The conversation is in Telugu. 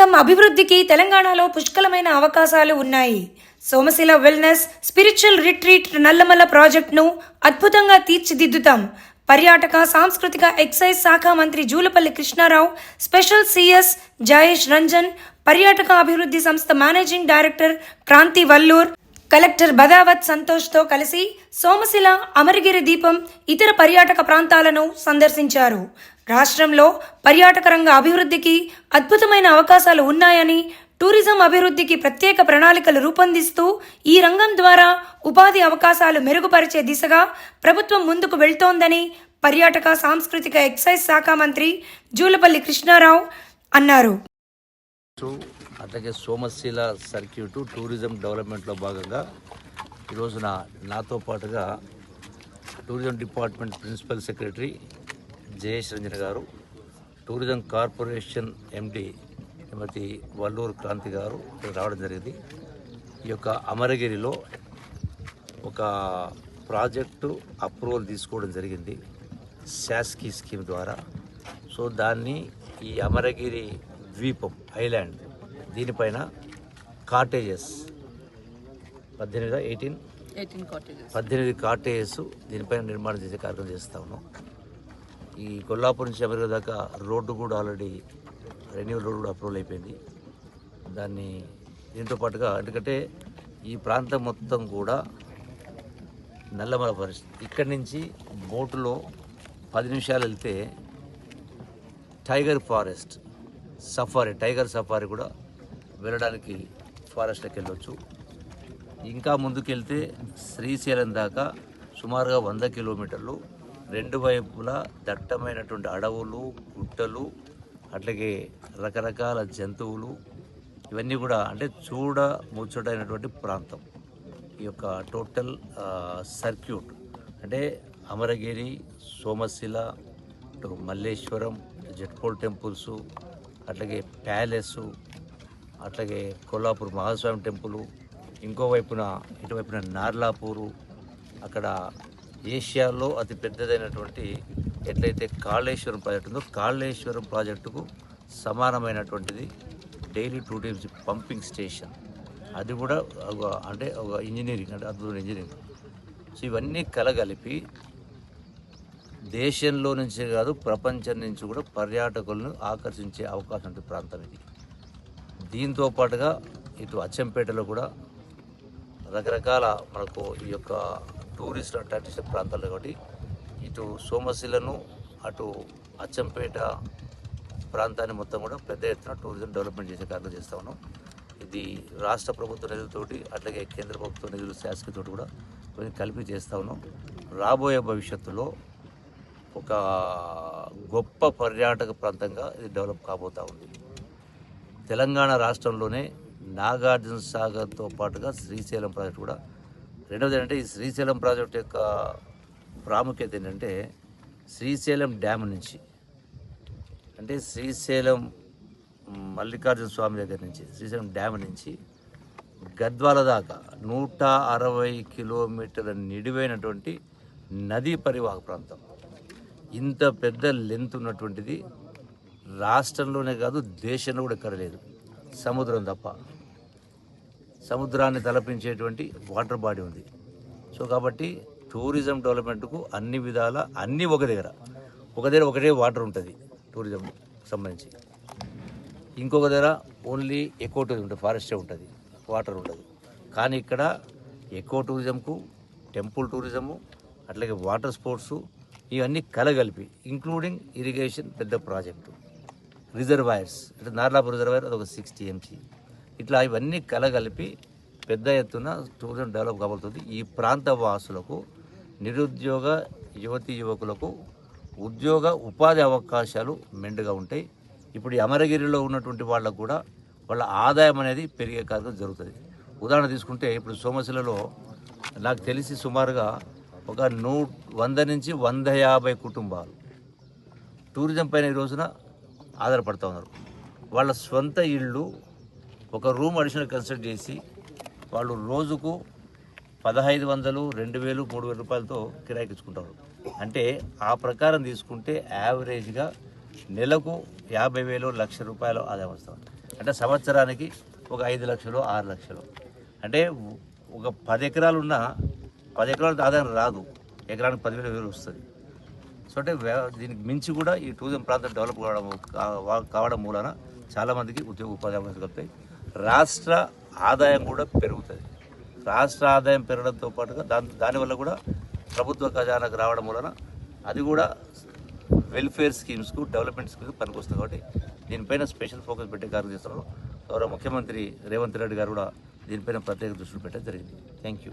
రంగం అభివృద్ధికి తెలంగాణలో పుష్కలమైన అవకాశాలు ఉన్నాయి. Somasila wellness spiritual retreat Nallamalla ప్రాజెక్టును అద్భుతంగా తీర్చిదిద్దుతాం. పర్యాటక సాంస్కృతిక ఎక్సైజ్ శాఖ మంత్రి జూలపల్లి కృష్ణారావు స్పెషల్ సిఎస్ జయేష్ రంజన్ పర్యాటక అభివృద్ధి సంస్థ managing director Kranthi Vallur collector Badavath సంతోష్తో కలిసి సోమశిల అమరగిరి దీపం ఇతర పర్యాటక ప్రాంతాలను సందర్శించారు. రాష్ట్రంలో పర్యాటక రంగ అభివృద్ధికి అద్భుతమైన అవకాశాలు ఉన్నాయని టూరిజం అభివృద్ధికి ప్రత్యేక ప్రణాళికలు రూపొందిస్తూ ఈ రంగం ద్వారా ఉపాధి అవకాశాలు మెరుగుపరిచే దిశగా ప్రభుత్వం ముందుకు వెళ్తోందని పర్యాటక సాంస్కృతిక ఎక్సైజ్ శాఖ మంత్రి జూలపల్లి కృష్ణారావు అన్నారు. టు అట్లాగే సోమశీల సర్క్యూట్ టూరిజం డెవలప్మెంట్లో భాగంగా ఈ రోజున నాతో పాటుగా tourism department principal secretary Jayesh Ranjan garu tourism corporation MD Srimathi Valluru Kranthi garu ఇక్కడ రావడం జరిగింది. ఈ యొక్క అమరగిరిలో ఒక ప్రాజెక్టు అప్రూవల్ తీసుకోవడం జరిగింది శాస్కీ స్కీమ్ ద్వారా. సో దాన్ని ఈ అమరగిరి ద్వీపం ఐలాండ్ దీనిపైన కాటేజెస్ పద్దెనిమిది ఎయిటీన్ పద్దెనిమిది కాటేజెస్ దీనిపైన నిర్మాణం చేసే కార్యక్రమం చేస్తా ఉన్నాం. ఈ కొల్లాపూర్ నుంచి అమెరికా దాకా రోడ్డు కూడా ఆల్రెడీ రెన్యూ రోడ్ కూడా అప్రూవల్ అయిపోయింది. దాన్ని దీంతో పాటుగా ఎందుకంటే ఈ ప్రాంతం మొత్తం కూడా నల్లమల ఫారెస్ట్. ఇక్కడి నుంచి బోటులో పది నిమిషాలు వెళ్తే tiger forest safari tiger safari కూడా వెళ్ళడానికి ఫారెస్ట్లోకి వెళ్ళొచ్చు. ఇంకా ముందుకెళ్తే శ్రీశైలం దాకా సుమారుగా వంద కిలోమీటర్లు రెండు వైపులా దట్టమైనటువంటి అడవులు గుట్టలు అట్లాగే రకరకాల జంతువులు ఇవన్నీ కూడా అంటే చూడ ముచ్చటైనటువంటి ప్రాంతం. ఈ యొక్క టోటల్ సర్క్యూట్ అంటే అమరగిరి సోమశిల మల్లేశ్వరం జట్పోల్ టెంపుల్స్ అట్లాగే ప్యాలెస్ అట్లాగే కొల్లాపూర్ మహాస్వామి టెంపుల్ ఇంకోవైపున ఇటువైపున నార్లాపూరు అక్కడ ఏషియాలో అతి పెద్దదైనటువంటి ఎట్లయితే కాళేశ్వరం ప్రాజెక్టు ఉందో కాళేశ్వరం ప్రాజెక్టుకు సమానమైనటువంటిది daily two times pumping station అది కూడా ఒక అంటే ఒక ఇంజనీరింగ్ అంటే అద్భుతమైన ఇంజనీరింగ్ సో ఇవన్నీ కలగలిపి దేశంలో నుంచే కాదు ప్రపంచం నుంచి కూడా పర్యాటకులను ఆకర్షించే అవకాశం ఉంటుంది ప్రాంతం ఇది. దీంతో పాటుగా ఇటు అచ్చంపేటలో కూడా రకరకాల మనకు ఈ యొక్క టూరిస్ట్ అట్రాక్షన్ ప్రాంతాలు కాబట్టి ఇటు సోమశిలను అటు అచ్చంపేట ప్రాంతాన్ని మొత్తం కూడా పెద్ద ఎత్తున టూరిజం డెవలప్మెంట్ చేసే కార్యక్రమం చేస్తా ఉన్నాం. ఇది రాష్ట్ర ప్రభుత్వ నిధులతోటి అట్లాగే కేంద్ర ప్రభుత్వ నిధులు శాసకతోటి కూడా కొన్ని కలిపి చేస్తా ఉన్నాం. రాబోయే భవిష్యత్తులో ఒక గొప్ప పర్యాటక ప్రాంతంగా ఇది డెవలప్ కాబోతా ఉంది. తెలంగాణ రాష్ట్రంలోనే నాగార్జున సాగర్తో పాటుగా శ్రీశైలం ప్రాజెక్టు కూడా రెండవది ఏంటంటే ఈ శ్రీశైలం ప్రాజెక్ట్ యొక్క ప్రాముఖ్యత ఏంటంటే శ్రీశైలం డ్యామ్ నుంచి అంటే శ్రీశైలం మల్లికార్జున స్వామి దగ్గర నుంచి శ్రీశైలం డ్యామ్ నుంచి గద్వాల దాకా నూట అరవై కిలోమీటర్ల నిడివైనటువంటి నదీ పరివాహక ప్రాంతం. ఇంత పెద్ద లెంత్ ఉన్నటువంటిది రాష్ట్రంలోనే కాదు దేశంలో కూడా ఎక్కడ లేదు సముద్రం తప్ప. సముద్రాన్ని తలపించేటువంటి వాటర్ బాడీ ఉంది. సో కాబట్టి టూరిజం డెవలప్మెంట్కు అన్ని విధాల అన్నీ ఒక దగ్గర. ఒక దగ్గర ఒకటే వాటర్ ఉంటుంది టూరిజం సంబంధించి. ఇంకొక దగ్గర ఓన్లీ ఎక్కువ టూరిజం ఉంటుంది ఫారెస్టే ఉంటుంది వాటర్ ఉండదు. కానీ ఇక్కడ ఎక్కువ టూరిజంకు టెంపుల్ టూరిజము అట్లాగే వాటర్ స్పోర్ట్స్ ఇవన్నీ కలగలిపి ఇంక్లూడింగ్ ఇరిగేషన్ పెద్ద ప్రాజెక్టు. రిజర్వాయర్స్ అంటే నార్లాపూర్ రిజర్వాయర్ అదొక సిక్స్టీ ఎంసీ. ఇట్లా ఇవన్నీ కలగలిపి పెద్ద ఎత్తున టూరిజం డెవలప్ కాబోతుంది. ఈ ప్రాంత వాసులకు నిరుద్యోగ యువతి యువకులకు ఉద్యోగ ఉపాధి అవకాశాలు మెండుగా ఉంటాయి. ఇప్పుడు అమరగిరిలో ఉన్నటువంటి వాళ్ళకు కూడా వాళ్ళ ఆదాయం అనేది పెరిగే కార్యక్రమం జరుగుతుంది. ఉదాహరణ తీసుకుంటే ఇప్పుడు సోమశిలలో నాకు తెలిసి సుమారుగా ఒక నూ వంద నుంచి వంద యాభై కుటుంబాలు టూరిజం పైన ఈ రోజున ఆధారపడుతూ ఉన్నారు. వాళ్ళ సొంత ఇళ్ళు ఒక రూమ్ అడిషనల్ కన్స్ట్రక్ట్ చేసి వాళ్ళు రోజుకు పదహైదు వందలు రెండు వేలు మూడు వేల రూపాయలతో కిరాయికిచ్చుకుంటారు అంటే ఆ ప్రకారం తీసుకుంటే యావరేజ్గా నెలకు యాభై వేలు లక్ష రూపాయలు ఆదాయం వస్తుంది. అంటే సంవత్సరానికి ఒక ఐదు లక్షలు ఆరు లక్షలు. అంటే ఒక పది ఎకరాలు ఉన్న పది ఎకరాల ఆదాయం రాదు. ఎకరానికి పదివేల వేలు వస్తుంది. సో అంటే దీనికి మించి కూడా ఈ టూరిజం ప్రాంతం డెవలప్ కావడం కా- కావడం మూలన చాలామందికి ఉద్యోగ ఉపాధి అవకాశాలు కలుగుతాయి రాష్ట్ర ఆదాయం కూడా పెరుగుతుంది. రాష్ట్ర ఆదాయం పెరగడంతో పాటుగా దాని దానివల్ల కూడా ప్రభుత్వ ఖజానాకు రావడం వలన అది కూడా వెల్ఫేర్ స్కీమ్స్కు డెవలప్మెంట్ స్కీమ్స్ పనికొస్తుంది కాబట్టి దీనిపైన స్పెషల్ ఫోకస్ పెట్టే కార్యం చేస్తున్నారు గౌరవ ముఖ్యమంత్రి రేవంత్ రెడ్డి గారు కూడా దీనిపైన ప్రత్యేక దృష్టి పెట్టడం జరిగింది. Thank you